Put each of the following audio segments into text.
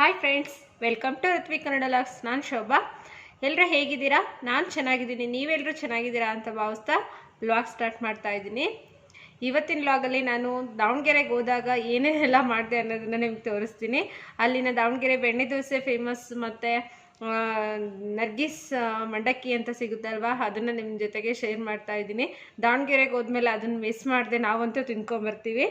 Hi friends welcome to Rutvi Kannada vlogs ನಾನು ಶೋಭಾ. ಎಲ್ಲರೂ ಹೇಗಿದ್ದೀರಾ? ನಾನು ಚೆನ್ನಾಗಿದ್ದೀನಿ. ನೀವೆಲ್ಲರೂ ಚೆನ್ನಾಗಿದ್ದೀರಾ ಅಂತ ಭಾವಿಸ್ತಾ ವ್ಲಾಗ್ ಸ್ಟಾರ್ಟ್ ಮಾಡ್ತಾ ಇದ್ದೀನಿ. ಇವತ್ತಿನ ವ್ಲಾಗಲ್ಲಿ ನಾನು ದಾವಣಗೆರೆಗೆ ಹೋದಾಗ ಏನೇನೆಲ್ಲ ಮಾಡಿದೆ ಅನ್ನೋದನ್ನ ನಿಮ್ಗೆ ತೋರಿಸ್ತೀನಿ. ಅಲ್ಲಿನ ದಾವಣಗೆರೆ ಬೆಣ್ಣೆ ದೋಸೆ ಫೇಮಸ್ ಮತ್ತು ನರ್ಗಿಸ್ ಮಂಡಕ್ಕಿ ಅಂತ ಸಿಗುತ್ತಲ್ವಾ? ಅದನ್ನು ನಿಮ್ಮ ಜೊತೆಗೆ ಶೇರ್ ಮಾಡ್ತಾ ಇದ್ದೀನಿ. ದಾವಣಗೆರೆಗೆ ಹೋದ್ಮೇಲೆ ಅದನ್ನು ಮಿಸ್ ಮಾಡಿದೆ ನಾವಂತೂ ತಿನ್ಕೊಂಬರ್ತೀವಿ.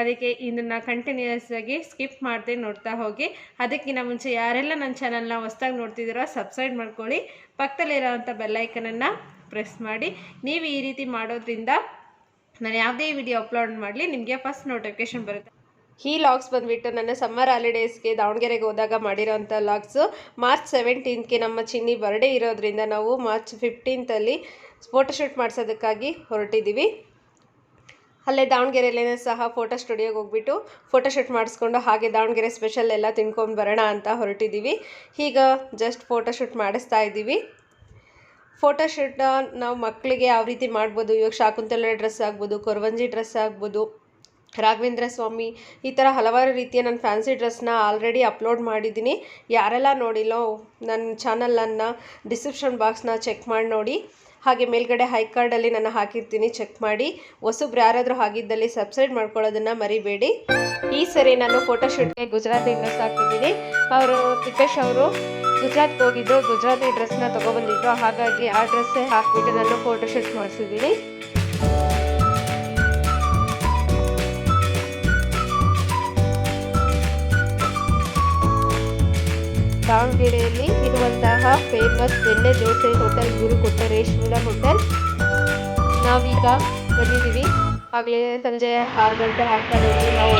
ಅದಕ್ಕೆ ಇದನ್ನು ಕಂಟಿನ್ಯೂಸ್ ಆಗಿ ಸ್ಕಿಪ್ ಮಾಡದೆ ನೋಡ್ತಾ ಹೋಗಿ. ಅದಕ್ಕಿಂತ ಮುಂಚೆ ಯಾರೆಲ್ಲ ನನ್ನ ಚಾನಲ್ನ ಹೊಸ್ದಾಗಿ ನೋಡ್ತಿದ್ದೀರೋ ಸಬ್ಸ್ಕ್ರೈಬ್ ಮಾಡ್ಕೊಳ್ಳಿ. ಪಕ್ಕದಲ್ಲಿರೋವಂಥ ಬೆಲ್ಲೈಕನನ್ನು ಪ್ರೆಸ್ ಮಾಡಿ. ನೀವು ಈ ರೀತಿ ಮಾಡೋದ್ರಿಂದ ನಾನು ಯಾವುದೇ ವಿಡಿಯೋ ಅಪ್ಲೋಡ್ ಮಾಡಲಿ, ನಿಮಗೆ ಫಸ್ಟ್ ನೋಟಿಫಿಕೇಶನ್ ಬರುತ್ತೆ. ಈ ಲಾಗ್ಸ್ ಬಂದುಬಿಟ್ಟು ನನ್ನ ಸಮ್ಮರ್ ಹಾಲಿಡೇಸ್ಗೆ ದಾವಣಗೆರೆಗೆ ಹೋದಾಗ ಮಾಡಿರೋಂಥ ಲಾಗ್ಸು ಮಾರ್ಚ್ ಸೆವೆಂಟೀನ್ತ್ಗೆ ನಮ್ಮ ಚಿನ್ನಿ ಬರ್ಡೇ ಇರೋದ್ರಿಂದ ನಾವು ಮಾರ್ಚ್ ಫಿಫ್ಟೀನ್ತಲ್ಲಿ ಫೋಟೋಶೂಟ್ ಮಾಡಿಸೋದಕ್ಕಾಗಿ ಹೊರಟಿದ್ದೀವಿ ಅಲ್ಲೇ ದಾವಣಗೆರೆಯಲ್ಲೇ ಸಹ ಫೋಟೋ ಸ್ಟುಡಿಯೋಗೆ ಹೋಗ್ಬಿಟ್ಟು ಫೋಟೋ ಶೂಟ್ ಮಾಡಿಸ್ಕೊಂಡು ಹಾಗೆ ದಾವಣಗೆರೆ ಸ್ಪೆಷಲ್ ಎಲ್ಲ ತಿನ್ಕೊಂಡು ಬರೋಣ ಅಂತ ಹೊರಟಿದ್ದೀವಿ ಈಗ ಜಸ್ಟ್ ಫೋಟೋ ಶೂಟ್ ಮಾಡಿಸ್ತಾ ಇದ್ದೀವಿ. ಫೋಟೋ ಶೂಟ್ ನಾವು ಮಕ್ಕಳಿಗೆ ಯಾವ ರೀತಿ ಮಾಡ್ಬೋದು? ಇವಾಗ ಶಾಕುಂತಲೆ ಡ್ರೆಸ್ ಆಗ್ಬೋದು, ಕೊರವಂಜಿ ಡ್ರೆಸ್ ಆಗ್ಬೋದು. ರಾಘವೇಂದ್ರ ಸ್ವಾಮಿ, ಈ ಥರ ಹಲವಾರು ರೀತಿಯ ನನ್ನ ಫ್ಯಾನ್ಸಿ ಡ್ರೆಸ್ನ ಆಲ್ರೆಡಿ ಅಪ್ಲೋಡ್ ಮಾಡಿದ್ದೀನಿ. ಯಾರೆಲ್ಲ ನೋಡಿಲ್ಲೋ ನನ್ನ ಚಾನಲನ್ನು ಡಿಸ್ಕ್ರಿಪ್ಷನ್ ಬಾಕ್ಸ್ನ ಚೆಕ್ ಮಾಡಿ ನೋಡಿ. ಹಾಗೆ ಮೇಲ್ಗಡೆ ಹೈ ಕಾರ್ಡಲ್ಲಿ ನಾನು ಹಾಕಿರ್ತೀನಿ ಚೆಕ್ ಮಾಡಿ. ಹೊಸಬ್ರು ಯಾರಾದರೂ ಹಾಗಿದ್ದಲ್ಲಿ ಸಬ್ಸ್ಕ್ರೈಬ್ ಮಾಡ್ಕೊಳ್ಳೋದನ್ನು ಮರಿಬೇಡಿ. ಈ ಸರಿ ನಾನು ಫೋಟೋಶೂಟ್ಗೆ ಗುಜರಾತಿ ಡ್ರೆಸ್ ಹಾಕಿದ್ದೀನಿ ಅವರು ತಿಪ್ಪೇಶ್ ಅವರು ಗುಜರಾತ್ಗೆ ಹೋಗಿದ್ದು ಗುಜರಾತಿ ಡ್ರೆಸ್ನ ತೊಗೊಬಂದಿದ್ದು ಹಾಗಾಗಿ ಆ ಡ್ರೆಸ್ಸೇ ಹಾಕಿಬಿಟ್ಟು ನಾನು ಫೋಟೋಶೂಟ್ ಮಾಡಿಸಿದ್ದೀನಿ. ದಾವಣಗೆರೆಯಲ್ಲಿ ಇರುವಂತಹ ಫೇಮಸ್ ಬೆಣ್ಣೆ ದೋಸೆ ಹೋಟೆಲ್ ಗುರು ಕೊಟ್ಟರೇಶ್ವರ ಹೋಟೆಲ್ ನಾವೀಗ ಬಂದಿದ್ದೀವಿ. ಆಗಲೇ ಸಂಜೆ ಆರು ಗಂಟೆ ಆಗ್ತಾ ನಾವು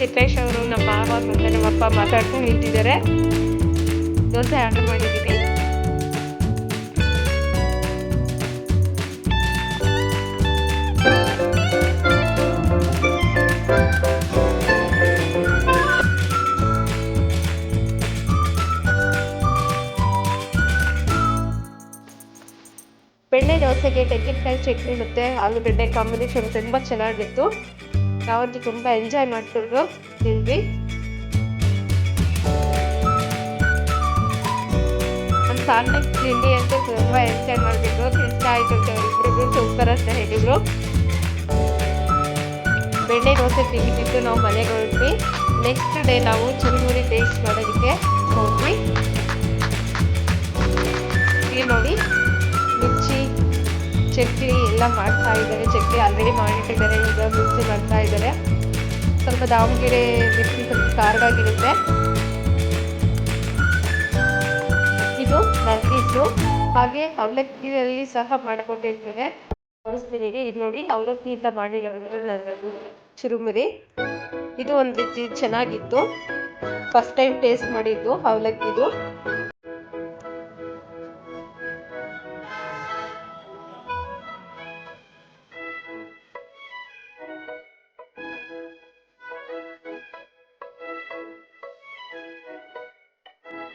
ತಿಪ್ಪೇಶ್ ಅವರು ನಮ್ಮ ಮಾವ ಮತ್ತು ನಮ್ಮ ಅಪ್ಪ ಮಾತಾಡ್ಕೊಂಡು ನಿಂತಿದ್ದಾರೆ. ದೋಸೆ ಆರ್ಡರ್ ಮಾಡಿದ್ದೀನಿ ಬೆಣ್ಣೆ ದೋಸೆಗೆ ತೆಂಗಿನಕಾಯಿ ಚಟ್ನಿ ಮತ್ತು ಆಲೂಗಡ್ಡೆ ಕಾಂಬಿನೇಷನ್ ತುಂಬ ಚೆನ್ನಾಗಿತ್ತು. ನಾವಂತೂ ತುಂಬ ಎಂಜಾಯ್ ಮಾಡ್ತಿದ್ರು. ತಿಂದ್ವಿ. ನಮ್ಮ ಸಾಲ ತಿಂಡಿ ಅಂತೂ ತುಂಬ ಎಂಜಾಯ್ ಮಾಡಿಬಿಟ್ಟು ಇಷ್ಟ ಅಂತ ಇಬ್ಬರಿಗೂ ಸೂಪರ್ ಅಂತ ಹೇಳಿದರು. ಬೆಣ್ಣೆ ದೋಸೆ ತಿಂದಿದ್ದು ನಾವು ಮನೆಗೆ ಹೊರಟ್ವಿ. ನೆಕ್ಸ್ಟ್ ಡೇ ನಾವು ಚುರುಮುರಿ ಟೇಸ್ಟ್ ಎಲ್ಲ ಮಾಡ್ತಾ ಇದ್ದಾರೆ. ಚಕ್ಕೆ ಆಲ್ರೆಡಿ ಮಾಡಿಟ್ಟಿದ್ದಾರೆ ಈಗ ಮಿಕ್ಸಿ ಮಾಡ್ತಾ ಇದ್ದಾರೆ. ಸ್ವಲ್ಪ ದಾವಣಗೆರೆ ಮಿಕ್ಸಿ ಸ್ವಲ್ಪ ಖಾರವಾಗಿರುತ್ತೆ ಇದು ನರ್ಗೀಸು ಹಾಗೆ ಅವಲಕ್ಕಿಯಲ್ಲಿ ಸಹ ಮಾಡಿಕೊಂಡಿರ್ತೇವೆ ತೋರಿಸ್ತೀನಿ. ಇದು ನೋಡಿ ಅವಲಕ್ಕಿಯಿಂದ ಮಾಡಿ ಚುರುಮುರಿ ಇದು ಒಂದು ರೀತಿ ಚೆನ್ನಾಗಿತ್ತು. ಫಸ್ಟ್ ಟೈಮ್ ಟೇಸ್ಟ್ ಮಾಡಿದ್ದು ಅವಲಕ್ಕಿದು.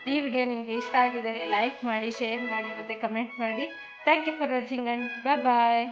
ಈ ವಿಡಿಯೋ ನಿಮಗೆ ಇಷ್ಟ ಆಗಿದೆ ಲೈಕ್ ಮಾಡಿ ಶೇರ್ ಮಾಡಿ ಮತ್ತು ಕಮೆಂಟ್ ಮಾಡಿ. Thank you for watching and bye bye